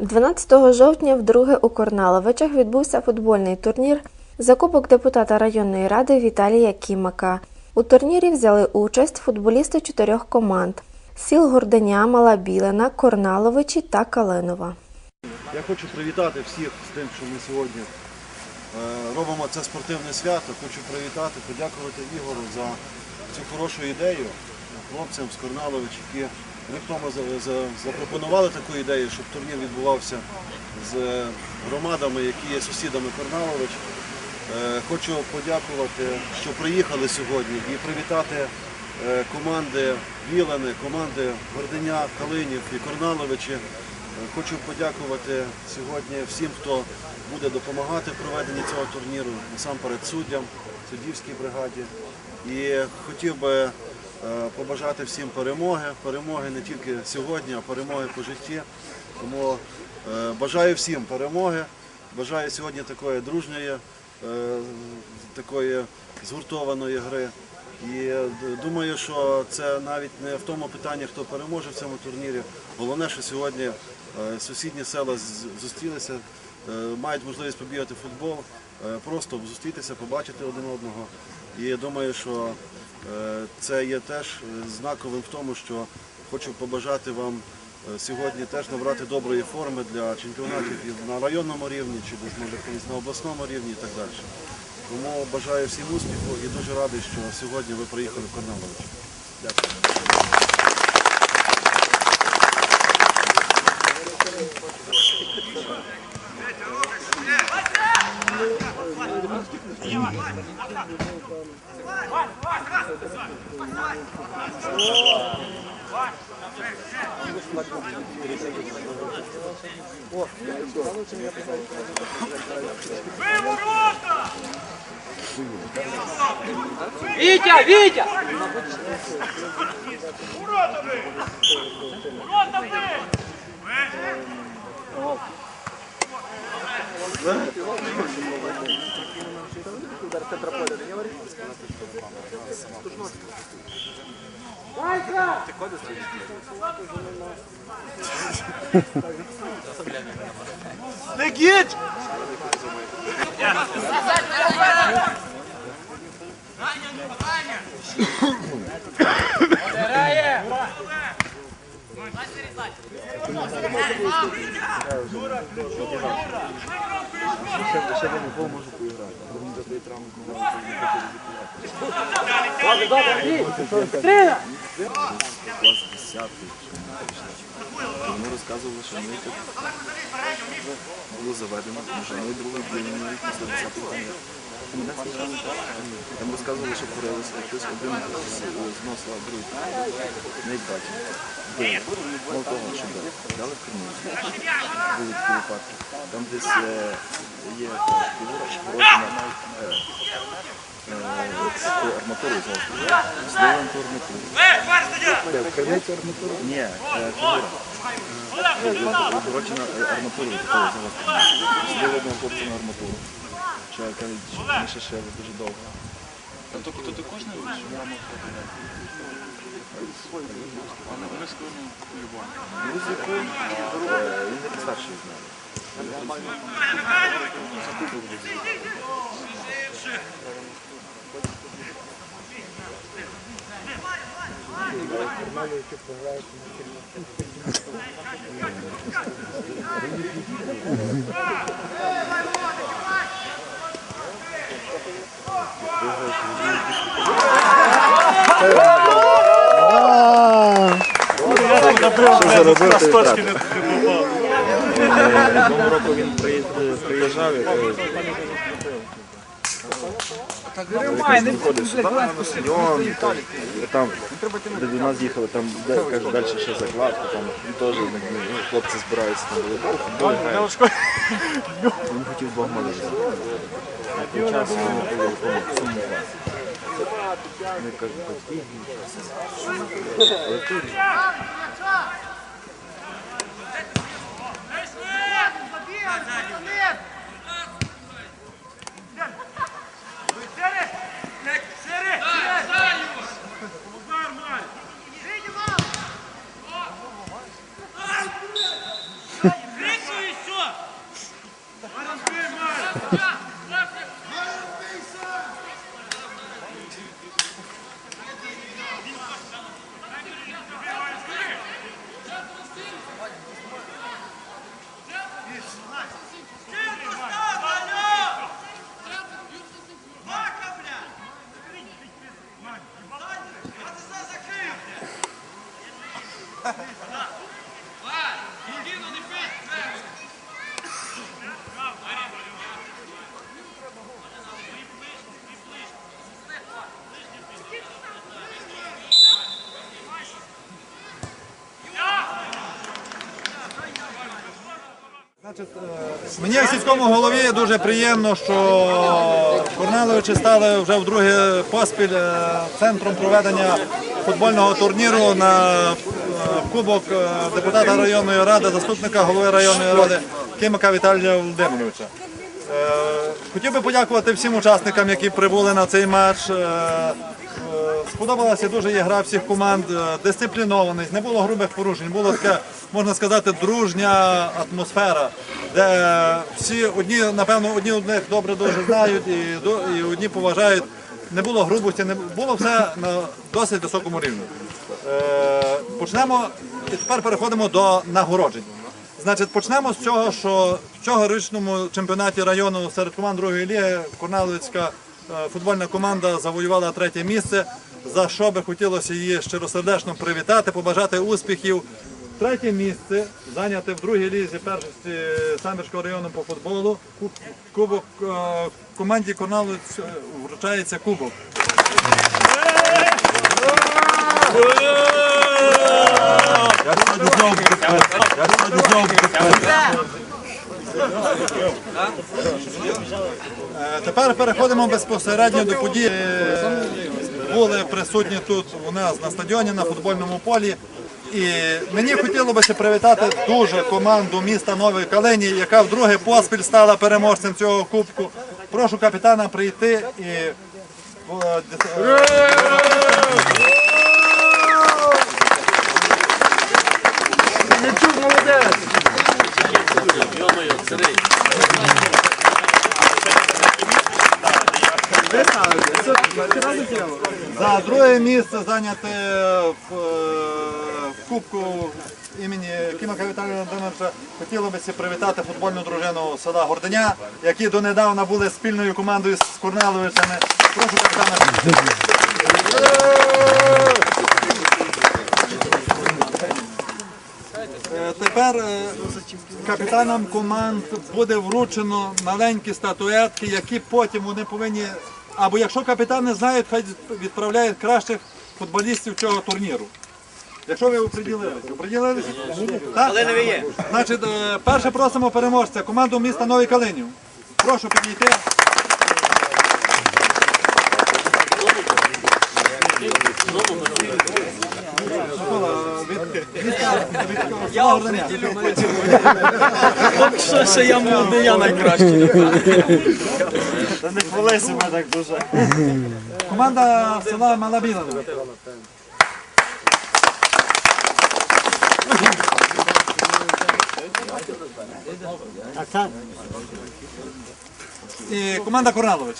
12 жовтня вдруге у Корналовичах відбувся футбольний турнір за кубок депутата районної ради Віталія Кімака. У турнірі взяли участь футболісти чотирьох команд сіл Горденя, Мала Білина, Корналовичі та Калинова. Я хочу привітати всіх з тим, що ми сьогодні е, робимо це спортивне свято. Хочу привітати, подякувати Ігору за цю хорошу ідею хлопцям з Корналович, які за- за- запропонували таку ідею, щоб турнір відбувався з громадами, які є сусідами Корналович. Е, Хочу подякувати, що приїхали сьогодні і привітати е, команди Вілани, команди Горденя, Калинів і Корналовичі. Е, Хочу подякувати сьогодні всім, хто буде допомагати в проведенні цього турніру, насамперед суддям, суддівській бригаді. І хотів би побажати всім перемоги, перемоги не тільки сьогодні, а перемоги по житті. Тому е, бажаю всім перемоги, бажаю сьогодні такої дружньої, е, такої згуртованої гри. І е, думаю, що це навіть не в тому питанні, хто переможе в цьому турнірі. Головне, що сьогодні е, сусідні села зустрілися, е, мають можливість побігати в футбол, е, просто зустрітися, побачити один одного. І думаю, що е, це є теж е, знаковим в тому, що хочу побажати вам е, сьогодні теж набрати доброї форми для чемпіонатів і на районному рівні, чи десь може на обласному рівні і так далі. Тому бажаю всім успіху і дуже радий, що сьогодні ви приїхали в Корнелович. Дякую. Витя, Витя! Урода вы! Урода вы! удар в центрополе, да не варит? Майка! Ты ходишь? Нагид! Вторая! Юра, ключу, Юра! Ще, ще не гол може поіграти. Вітя, Вітя! клас 10 Вони розказували, що ми тут було заведено, може ми друге відділення після 10 години. Там розказували, що курилися, хтось один зносила другий. Не бачив. Мало того, що дали. В Кримінці. Були такі випадки. Там десь е, є фігура, погрожена е, е, такою арматурою зовсім. Зливаємо ту арматуру. Ні, е, фігура. Укорочена арматурою такою заводською. Злили одного хлопця на арматуру. Що ще дуже довго. Тобто ти кожен мама але вони скоро полюбають. Музику, е, він як старший з нами. Що заробив, то і втратив. Того року він приї- приїжджав, як не виходив сюди, на стадіон, і там, де до нас їхали, там де, кажуть, далі ще закладка, там теж ну, хлопці збираються на волейбол, футбол грають. Він хотів тим часом вони були в якому. Вони кажуть, батьки, Мені як сільському голові дуже приємно, що Корнеловичі стали вже вдруге поспіль е, центром проведення футбольного турніру на е, кубок е, депутата районної ради, заступника голови районної ради Кимика Віталія Володимировича. Е, Хотів би подякувати всім учасникам, які прибули на цей матч. Е, Сподобалася дуже є гра всіх команд, дисциплінованість, не було грубих порушень, було таке, можна сказати, дружня атмосфера, де всі одні, напевно, одні одних добре дуже знають і, і одні поважають. Не було грубості, не було все на досить високому рівні. Почнемо і тепер переходимо до нагороджень. Значить, почнемо з цього, що в цьогорічному чемпіонаті району серед команд другої ліги Корнеловицька е, футбольна команда завоювала третє місце, за що би хотілося її щиросердечно привітати, побажати успіхів. Третє місце зайняте в другій лізі першості Самбірського району по футболу. Кубок е, команді Корнеловець е, вручається кубок. Я сьогодні знову. Я сьогодні знову. Е, Тепер переходимо безпосередньо до подій. Е, Були присутні тут у нас на стадіоні, на футбольному полі. І мені хотілося б привітати дуже команду міста Нової Калині, яка вдруге поспіль стала переможцем цього кубку. Прошу капітана прийти і. За друге місце зайняте в, е, в Кубку імені Кімака Віталія Володимировича. Хотіло би привітати футбольну дружину села Горденя, які донедавна були спільною командою з Корнеловичами. Прошу капітана. Тепер е, капітанам команд буде вручено маленькі статуетки, які потім вони повинні. Або якщо капітани знають, хай відправляють кращих футболістів цього турніру. Якщо ви оприділилися, оприділилися? Так? ви є. Значить, е, перше просимо переможця, команду міста Новий Калинів. Прошу підійти. Микола, від міста від села Гордоня. Що ще я молодий, я найкращий. Та не хвалися мене так дуже. Команда села Малабіна. І команда Корналович.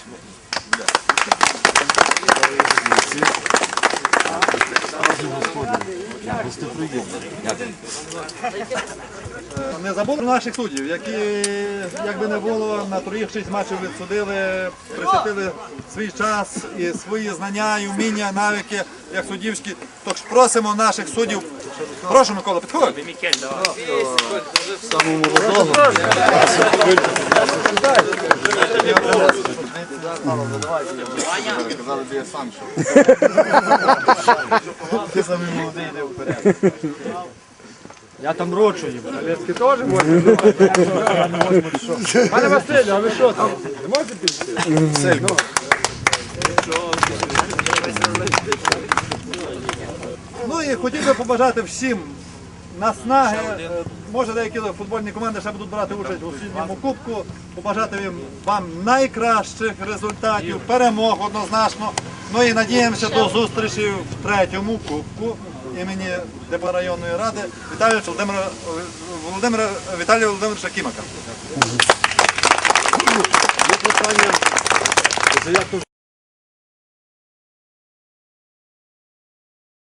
Не забули наших суддів, які, як би не було, на троїх шість матчів відсудили, присвятили свій час і свої знання і вміння, навики, як суддівські. Тож просимо наших суддів. Прошу, Микола, підходь. Ти самий молодий йде вперед. Я там рочую. Олецький теж може. Пане Василю, а ви що там? Не можете піти? Ну і хотів би побажати всім наснаги. Може деякі футбольні команди ще будуть брати участь у осінньому кубку. Побажати їм вам найкращих результатів, перемог однозначно. Ну і надіємося до зустрічі в третьому кубку імені депутата районної ради Віталія Володимира Володимира Віталія Володимировича Кімака.